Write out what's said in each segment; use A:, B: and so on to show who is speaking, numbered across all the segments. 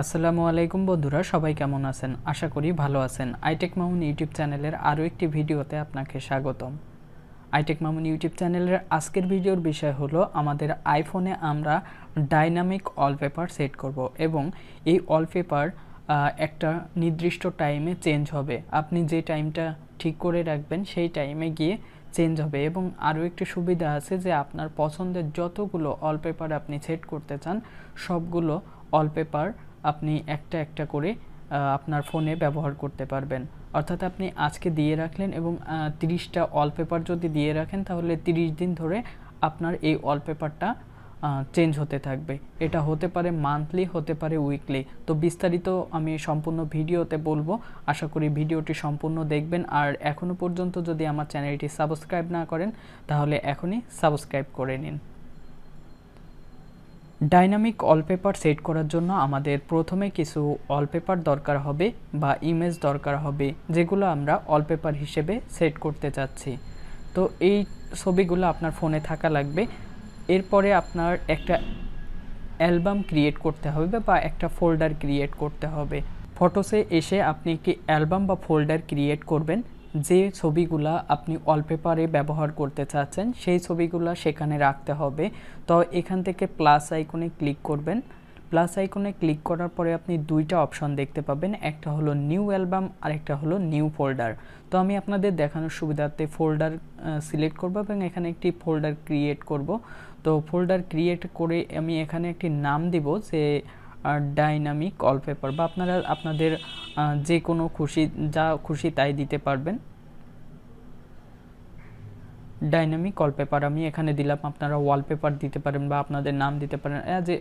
A: আসসালামু আলাইকুম বন্ধুরা, সবাই কেমন আছেন? আশা করি ভালো আছেন। আইটেক মামুন ইউটিউব চ্যানেলের আরও একটি ভিডিওতে আপনাকে স্বাগতম। আইটেক মামুন ইউটিউব চ্যানেলের আজকের ভিডিওর বিষয় হলো, আমাদের আইফোনে আমরা ডাইনামিক ওয়ালপেপার সেট করব এবং এই ওয়ালপেপার একটা নির্দিষ্ট টাইমে চেঞ্জ হবে। আপনি যে টাইমটা ঠিক করে রাখবেন সেই টাইমে গিয়ে চেঞ্জ হবে এবং আরও একটি সুবিধা আছে যে আপনার পছন্দের যতগুলো ওয়ালপেপার আপনি সেট করতে চান, সবগুলো ওয়ালপেপার আপনি একটা একটা করে আপনার ফোনে ব্যবহার করতে পারবেন। অর্থাৎ আপনি আজকে দিয়ে রাখলেন এবং তিরিশটা ওয়ালপেপার যদি দিয়ে রাখেন, তাহলে তিরিশ দিন ধরে আপনার এই ওয়ালপেপারটা চেঞ্জ হতে থাকবে। এটা হতে পারে মান্থলি হতে পারে উইকলি তো বিস্তারিত আমি সম্পূর্ণ ভিডিওতে বলব। আশা করি ভিডিওটি সম্পূর্ণ দেখবেন। আর এখনও পর্যন্ত যদি আমার চ্যানেলটি সাবস্ক্রাইব না করেন, তাহলে এখনই সাবস্ক্রাইব করে নিন। ডাইনামিক ওয়ালপেপার সেট করার জন্য আমাদের প্রথমে কিছু ওয়ালপেপার দরকার হবে বা ইমেজ দরকার হবে, যেগুলো আমরা ওয়ালপেপার হিসেবে সেট করতে চাচ্ছি। তো এই ছবিগুলো আপনার ফোনে থাকা লাগবে। এরপরে আপনার একটা অ্যালবাম ক্রিয়েট করতে হবে বা একটা ফোল্ডার ক্রিয়েট করতে হবে। ফটোসে এসে আপনি একটি অ্যালবাম বা ফোল্ডার ক্রিয়েট করবেন। যে ছবিগুলা আপনি ওয়ালপেপারে ব্যবহার করতে চাচ্ছেন, সেই ছবিগুলা সেখানে রাখতে হবে। তো এখান থেকে প্লাস আইকনে ক্লিক করবেন। প্লাস আইকনে ক্লিক করার পরে আপনি দুইটা অপশন দেখতে পাবেন। একটা হলো নিউ অ্যালবাম আর একটা হলো নিউ ফোল্ডার তো আমি আপনাদের দেখানোর সুবিধার্থে ফোল্ডার সিলেক্ট করব এবং এখানে একটি ফোল্ডার ক্রিয়েট করব। তো ফোল্ডার ক্রিয়েট করে আমি এখানে একটি নাম দিব যে ডাইনামিক ওয়ালপেপার বা আপনারা আপনাদের যে কোনো খুশি, যা খুশি তাই দিতে পারবেন। ডাইনামিক ওয়ালপেপার আমি এখানে দিলাম, আপনারা ওয়ালপেপার দিতে পারেন বা আপনাদের নাম দিতে পারেন অ্যাজ এ,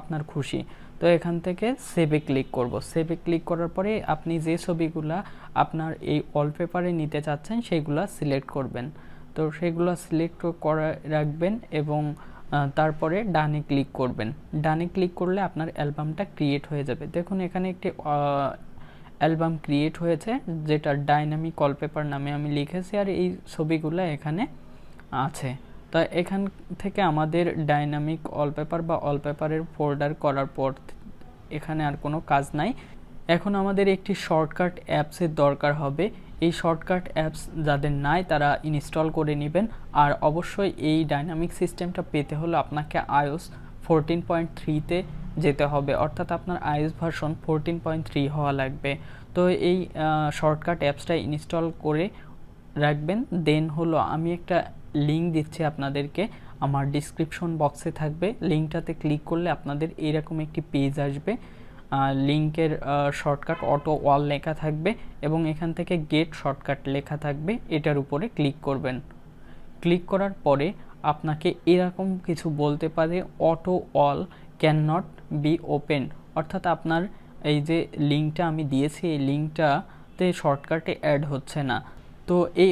A: আপনার খুশি। তো এখান থেকে সেভে ক্লিক করব। সেভে ক্লিক করার পরে আপনি যে ছবিগুলা আপনার এই ওয়ালপেপারে নিতে চাচ্ছেন সেইগুলা সিলেক্ট করবেন। তো সেগুলো সিলেক্ট করে, রাখবেন এবং তারপরে ডানে ক্লিক করবেন। ডানে ক্লিক করলে আপনার অ্যালবামটা ক্রিয়েট হয়ে যাবে। দেখুন, এখানে একটি অ্যালবাম ক্রিয়েট হয়েছে, যেটা ডাইনামিক ওয়ালপেপার নামে আমি লিখেছি, আর এই ছবিগুলো এখানে আছে। তো এখান থেকে আমাদের ডাইনামিক ওয়ালপেপার বা ওয়ালপেপারের ফোল্ডার করার পর এখানে আর কোনো কাজ নাই। এখন আমাদের একটি শর্টকাট অ্যাপসের দরকার হবে। এই শর্টকাট অ্যাপস যাদের নাই তারা ইনস্টল করে নেবেন। আর অবশ্যই এই ডাইনামিক সিস্টেমটা পেতে হলে আপনাকে আইওস ফোরটিন পয়েন্ট থ্রিতে যেতে হবে। অর্থাৎ আপনার iOS version fourteen point three হওয়া লাগবে। তো এই শর্টকাট অ্যাপসটা ইনস্টল করে রাখবেন। দেন হলো আমি একটা লিঙ্ক দিচ্ছি আপনাদেরকে। আমার ডিসক্রিপশন বক্সে থাকবে। লিঙ্কটাতে ক্লিক করলে আপনাদের এরকম একটি পেজ আসবে। লিঙ্কের শর্টকাট অটো ওয়াল লেখা থাকবে এবং এখান থেকে গেট শর্টকাট লেখা থাকবে। এটার উপরে ক্লিক করবেন। ক্লিক করার পরে আপনাকে এরকম কিছু বলতে পারে, auto all can not be open. অর্থাৎ আপনার এই যে লিঙ্কটা আমি দিয়েছি, এই লিঙ্কটাতে শর্টকাটে অ্যাড হচ্ছে না। তো এই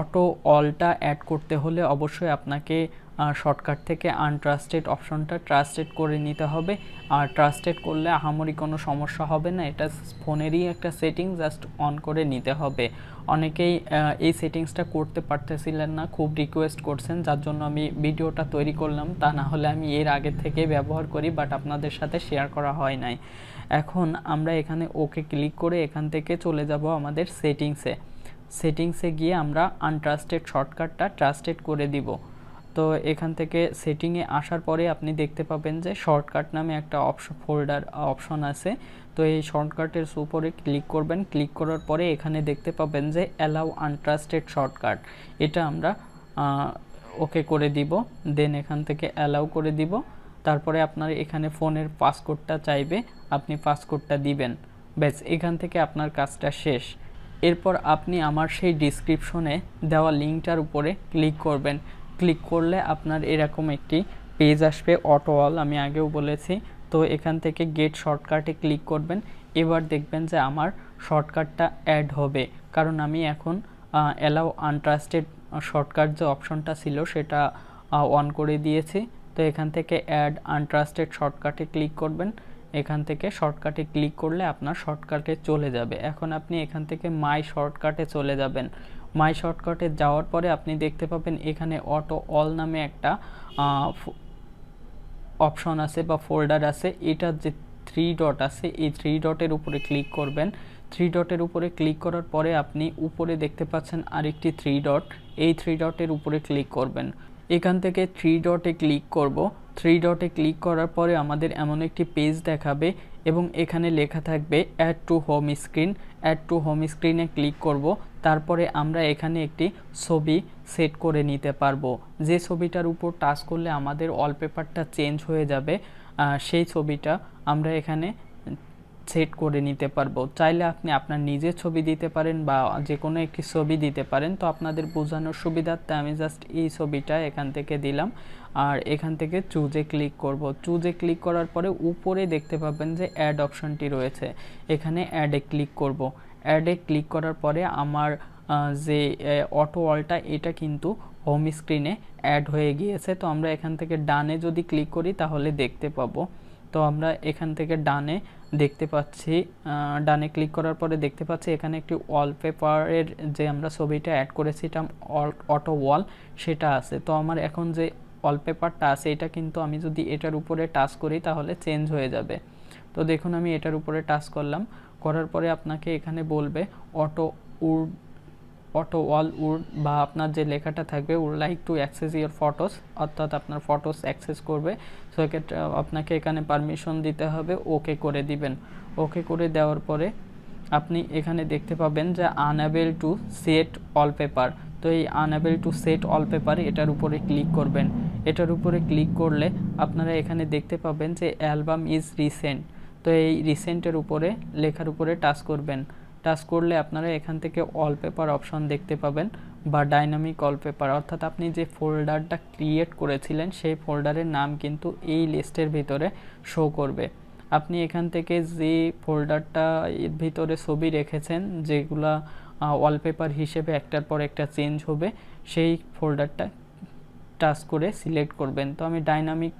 A: অটো অলটা অ্যাড করতে হলে অবশ্যই আপনাকে শর্টকাট থেকে আনট্রাস্টেড অপশনটা ট্রাস্টেড করে নিতে হবে। আর ট্রাস্টেড করলে আহামরি কোনো সমস্যা হবে না। এটা ফোনেরই একটা সেটিং জাস্ট অন করে নিতে হবে। অনেকেই এই সেটিংসটা করতে পারতেছিলেন না, খুব রিকোয়েস্ট করছেন, যার জন্য আমি ভিডিওটা তৈরি করলাম। তা না হলে আমি এর আগে থেকে ব্যবহার করি বাট আপনাদের সাথে শেয়ার করা হয় নাই। এখন আমরা এখানে ওকে ক্লিক করে এখান থেকে চলে যাব আমাদের সেটিংসে সেটিংসে গিয়ে আমরা আনট্রাস্টেড শর্টকাটটা ট্রাস্টেড করে দিব। তো এখান থেকে সেটিংয়ে আসার পরে আপনি দেখতে পাবেন যে শর্টকাট নামে একটা অপশন ফোল্ডার অপশন আছে। তো এই শর্টকাটের উপরে ক্লিক করবেন। ক্লিক করার পরে এখানে দেখতে পাবেন যে অ্যালাউ আনট্রাস্টেড শর্টকাট এটা আমরা ওকে করে দিব। দেন এখান থেকে অ্যালাউ করে দিব। তারপরে আপনার এখানে ফোনের পাসকোডটা চাইবে। আপনি পাসকোডটা দিবেন। ব্যাস, এখান থেকে আপনার কাজটা শেষ। এরপর আপনি আমার সেই ডিসক্রিপশনে দেওয়া লিঙ্কটার উপরে ক্লিক করবেন। ক্লিক করলে আপনার এরকম একটি পেজ আসবে অটো অল আমি আগেও বলেছি। তো এখান থেকে গেট শর্টকাটে ক্লিক করবেন। এবার দেখবেন যে আমার শর্টকাটটা অ্যাড হবে। কারণ আমি এখন অ্যালাউ আনট্রাস্টেড শর্টকাট যে অপশনটা ছিল সেটা অন করে দিয়েছি। তো এখান থেকে অ্যাড আনট্রাস্টেড শর্টকাটে ক্লিক করবেন। এখান থেকে শর্টকাটে ক্লিক করলে আপনার শর্টকাটে চলে যাবে। এখন আপনি এখান থেকে মাই শর্টকাটে চলে যাবেন। মাই শর্টকাটে যাওয়ার পরে আপনি দেখতে পাবেন এখানে অটো অল নামে একটা অপশন আছে বা ফোল্ডার আছে। এটা যে থ্রি ডট আছে, এই থ্রি ডটের উপরে ক্লিক করবেন। থ্রি ডটের উপরে ক্লিক করার পরে আপনি উপরে দেখতে পাচ্ছেন আরেকটি থ্রি ডট। এই থ্রি ডটের উপরে ক্লিক করবেন। এখান থেকে থ্রি ডটে ক্লিক করব। থ্রি ডটে ক্লিক করার পরে আমাদের এমন একটি পেজ দেখাবে এবং এখানে লেখা থাকবে add to home screen add to home স্ক্রিনে ক্লিক করব। তারপরে আমরা এখানে একটি ছবি সেট করে নিতে পারব। যে ছবিটার উপর টাচ করলে আমাদের ওয়ালপেপারটা চেঞ্জ হয়ে যাবে। সেই ছবিটা আমরা এখানে সেট করে নিতে পারব। চাইলে আপনি আপনার নিজের ছবি দিতে পারেন বা যে কোনো একটি ছবি দিতে পারেন। তো আপনাদের বোঝানোর সুবিধার্থে আমি জাস্ট এই ছবিটা এখান থেকে দিলাম। আর এখান থেকে চুজে ক্লিক করব। চুজে ক্লিক করার পরে উপরে দেখতে পাবেন যে অ্যাড অপশনটি রয়েছে। এখানে অ্যাডে ক্লিক করব। অ্যাডে ক্লিক করার পরে আমার যে অটো ওয়ালটা এটা কিন্তু হোম স্ক্রিনে অ্যাড হয়ে গিয়েছে। তো আমরা এখান থেকে ডানে যদি ক্লিক করি তাহলে দেখতে পাবো। তো আমরা এখান থেকে ডানে দেখতে পাচ্ছি ডানে ক্লিক করার পরে দেখতে পাচ্ছি এখানে একটি ওয়ালপেপারের যে আমরা ছবিটা অ্যাড করেছি এটা অটো ওয়াল সেটা আছে। তো আমার এখন যে ওয়ালপেপারটা আছে, এটা কিন্তু আমি যদি এটার উপরে টাচ করি তাহলে চেঞ্জ হয়ে যাবে। তো দেখুন আমি এটার উপরে টাচ করলাম, করার পরে আপনাকে এখানে বলবে auto would auto wall would বা আপনার যে লেখাটা থাকবে would like to access your photos অর্থাৎ আপনার ফটোস অ্যাক্সেস করবে। সো এক্ষেত্রে আপনাকে এখানে পারমিশন দিতে হবে ওকে করে দিবেন। ওকে করে দেওয়ার পরে, আপনি এখানে দেখতে পাবেন যে unable to set all paper তো এই unable to set all paper এটার উপরে ক্লিক করবেন। এটার উপরে ক্লিক করলে আপনারা এখানে দেখতে পাবেন যে অ্যালবাম ইজ রিসেন্ট তো এই রিসেন্টের উপরে, লেখার উপরে টাচ করবেন। টাচ করলে আপনারা এখান থেকে ওয়ালপেপার অপশন দেখতে পাবেন বা ডাইনামিক ওয়ালপেপার অর্থাৎ আপনি যে ফোল্ডারটা ক্রিয়েট করেছিলেন সেই ফোল্ডারের নাম কিন্তু এই লিস্টের ভিতরে শো করবে। আপনি এখান থেকে যে ফোল্ডারটা এর ভিতরে ছবি রেখেছেন, যেগুলা ওয়ালপেপার হিসেবে একটার পর একটা চেঞ্জ হবে, সেই ফোল্ডারটা টাচ করে সিলেক্ট করবেন। তো আমি ডাইনামিক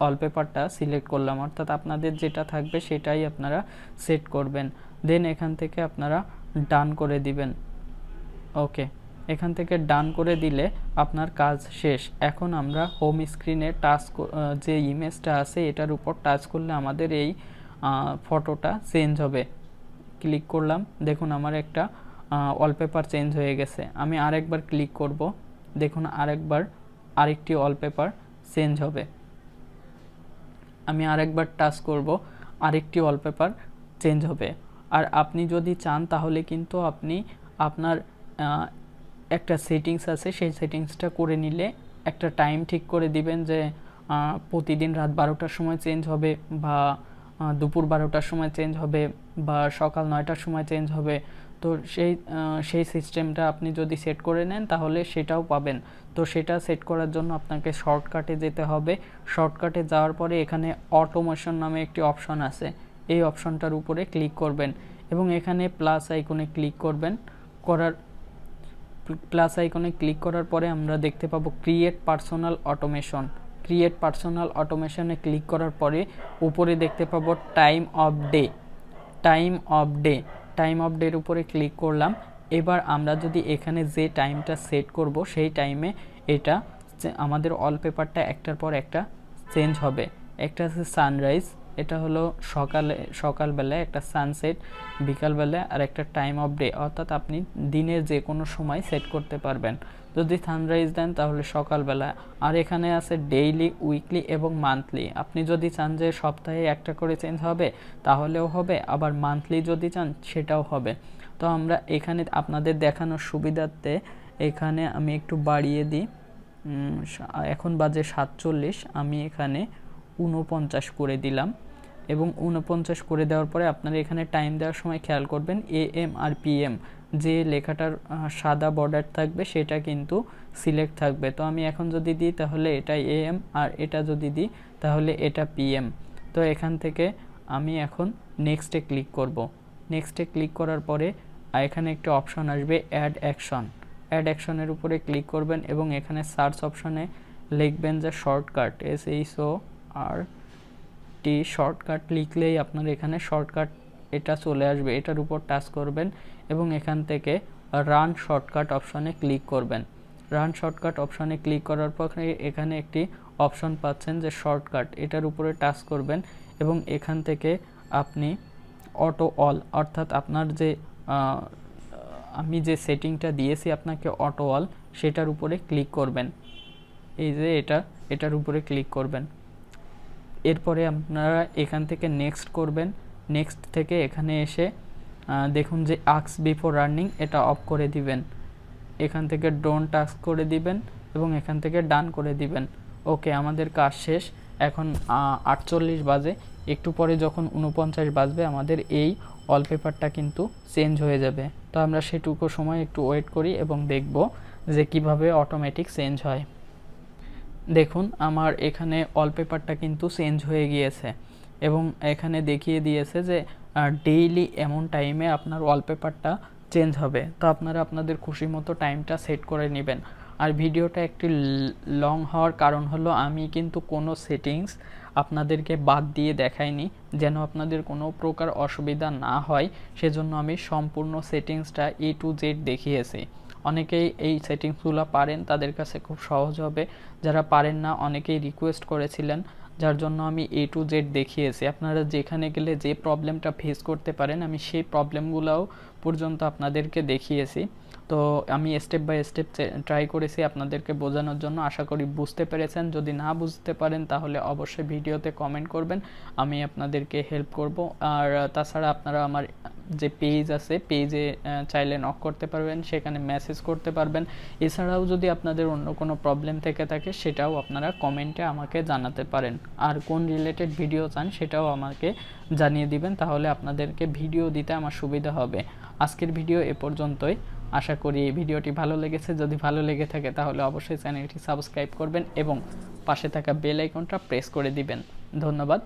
A: ওয়ালপেপারটা সিলেক্ট করলাম, অর্থাৎ আপনাদের যেটা থাকবে সেটাই আপনারা সেট করবেন। দেন এখান থেকে আপনারা ডান করে দিবেন। ওকে, এখান থেকে ডান করে দিলে আপনার কাজ শেষ। এখন আমরা হোম স্ক্রিনে টাচ যে ইমেজটা আছে, এটার উপর টাচ করলে আমাদের এই ফটোটা চেঞ্জ হবে। ক্লিক করলাম, দেখুন আমার একটা ওয়ালপেপার চেঞ্জ হয়ে গেছে। আমি আরেকবার ক্লিক করব, দেখুন আরেকবার আরেকটি ওয়ালপেপার চেঞ্জ হবে। আমি আরেকবার টাচ করব, আরেকটি ওয়ালপেপার চেঞ্জ হবে। আর আপনি যদি চান, তাহলে কিন্তু আপনি আপনার একটা সেটিংস আছে, সেই সেটিংসটা করে নিলে একটা টাইম ঠিক করে দিবেন যে প্রতিদিন রাত বারোটার সময় চেঞ্জ হবে বা দুপুর বারোটার সময় চেঞ্জ হবে বা সকাল নয়টার সময় চেঞ্জ হবে। তো সেই সেই সিস্টেমটা আপনি যদি সেট করে নেন, তাহলে সেটাও পাবেন। তো সেটা সেট করার জন্য আপনাকে শর্টকাটে যেতে হবে। শর্টকাটে যাওয়ার পরে এখানে অটোমেশন নামে একটি অপশন আছে। এই অপশনটার উপরে ক্লিক করবেন এবং এখানে প্লাস আইকনে ক্লিক করবেন। করার প্লাস আইকনে ক্লিক করার পরে আমরা দেখতে পাবো create personal automation create personal অটোমেশনে click করার পরে উপরে দেখতে পাবো time of day time of day time of ডের উপরে ক্লিক করলাম। এবার আমরা যদি এখানে যে টাইমটা সেট করব, সেই টাইমে এটা আমাদের অল পেপারটা একটার পর একটা চেঞ্জ হবে। একটা আছে সানরাইজ এটা হলো সকালে সকালবেলায় একটা সানসেট বিকালবেলায় আর একটা টাইম অফ ডে অর্থাৎ আপনি দিনের যে কোনো সময় সেট করতে পারবেন। যদি সানরাইজ দেন তাহলে সকালবেলা। আর এখানে আছে ডেইলি উইকলি এবং মান্থলি আপনি যদি চান যে সপ্তাহে একটা করে চেঞ্জ হবে, তাহলেও হবে। আবার মান্থলি যদি চান, সেটাও হবে। তো আমরা এখানে আপনাদের দেখানোর সুবিধার্থে এখানে আমি একটু বাড়িয়ে দিই। এখন বাজে সাতচল্লিশ, আমি এখানে উনপঞ্চাশ করে দিলাম। এবং উনপঞ্চাশ করে দেওয়ার পরে আপনারা এখানে টাইম দেওয়ার সময় খেয়াল করবেন A M or P M যে লেখাটার সাদা বর্ডার থাকবে সেটা কিন্তু সিলেক্ট থাকবে। তো আমি এখন যদি দিই তাহলে এটা এ এম আর এটা যদি দিই তাহলে এটা পি এম তো এখান থেকে আমি এখন নেক্সটে ক্লিক করব। নেক্সটে ক্লিক করার পরে এখানে একটি অপশন আসবে অ্যাড অ্যাকশন অ্যাড অ্যাকশনের উপরে ক্লিক করবেন এবং এখানে সার্চ অপশনে লিখবেন যে shortcut S H O R T shortcut লিখলেই আপনার এখানে শর্টকাট এটা চলে আসবে, এটার উপর টাচ করবেন এবং এখান থেকে রান শর্টকাট অপশনে ক্লিক করবেন। রান শর্টকাট অপশনে ক্লিক করার পর এখানে একটি অপশন পাচ্ছেন যে শর্টকাট এটার উপরে টাচ করবেন এবং এখান থেকে আপনি অটো অল অর্থাৎ আপনার যে আমি যে সেটিংটা দিয়েছি আপনাকে অটো অল সেটার উপরে ক্লিক করবেন। এই যে এটা, এটার উপরে ক্লিক করবেন। এরপরে আপনারা এখান থেকে নেক্সট করবেন। নেক্সট থেকে এখানে এসে দেখুন যে আক্স বিফোর রানিং এটা অফ করে দিবেন। এখান থেকে ডোন্ট টাস্ক করে দিবেন এবং এখান থেকে ডান করে দিবেন। ওকে আমাদের কাজ শেষ। এখন আটচল্লিশ বাজে। একটু পরে যখন উনপঞ্চাশ বাজবে, আমাদের এই ওয়ালপেপারটা কিন্তু চেঞ্জ হয়ে যাবে। তো আমরা সেটুকু সময় একটু ওয়েট করি এবং দেখব যে কীভাবে অটোমেটিক চেঞ্জ হয়। দেখুন, আমার এখানে ওয়ালপেপারটা কিন্তু চেঞ্জ হয়ে গিয়েছে এবং এখানে দেখিয়ে দিয়েছে যে ডেইলি এমন টাইমে আপনার ওয়ালপেপারটা চেঞ্জ হবে। তো আপনারা আপনাদের খুশি মতো টাইমটা সেট করে নেবেন। আর ভিডিওটা একটি লং হওয়ার কারণ হলো, আমি কিন্তু কোনো সেটিংস আপনাদেরকে বাদ দিয়ে দেখাইনি, যেন আপনাদের কোনো প্রকার অসুবিধা না হয়। সেজন্য আমি সম্পূর্ণ সেটিংসটা এ টু জেড দেখিয়েছি। অনেকেই এই সেটিংসগুলো পারেন, তাদের কাছে খুব সহজ হবে। যারা পারেন না, অনেকেই রিকোয়েস্ট করেছিলেন, যার জন্য আমি এ টু জেড দেখিয়েছি। আপনারা যেখানে গেলে যে প্রবলেমটা ফেস করতে পারেন, আমি সেই প্রবলেমগুলোও পর্যন্ত আপনাদেরকে দেখিয়েছি। তো আমি স্টেপ বাই স্টেপ ট্রাই করেছি আপনাদেরকে বোঝানোর জন্য। আশা করি বুঝতে পেরেছেন। যদি না বুঝতে পারেন, তাহলে অবশ্যই ভিডিওতে কমেন্ট করবেন। আমি আপনাদেরকে হেল্প করব। আর তাছাড়া আপনারা আমার যে পেজ আছে পেজে চাইলে নক করতে পারবেন। সেখানে মেসেজ করতে পারবেন। এছাড়াও যদি আপনাদের অন্য কোনো প্রবলেম থেকে থাকে, সেটাও আপনারা কমেন্টে আমাকে জানাতে পারেন। আর কোন রিলেটেড ভিডিও চান, সেটাও আমাকে জানিয়ে দিবেন। তাহলে আপনাদেরকে ভিডিও দিতে আমার সুবিধা হবে। আজকের ভিডিও এ পর্যন্তই। আশা করি ভিডিওটি ভালো লেগেছে। যদি ভালো লেগে থাকে তাহলে অবশ্যই চ্যানেলটি সাবস্ক্রাইব করবেন এবং পাশে থাকা বেল আইকনটা প্রেস করে দিবেন। ধন্যবাদ।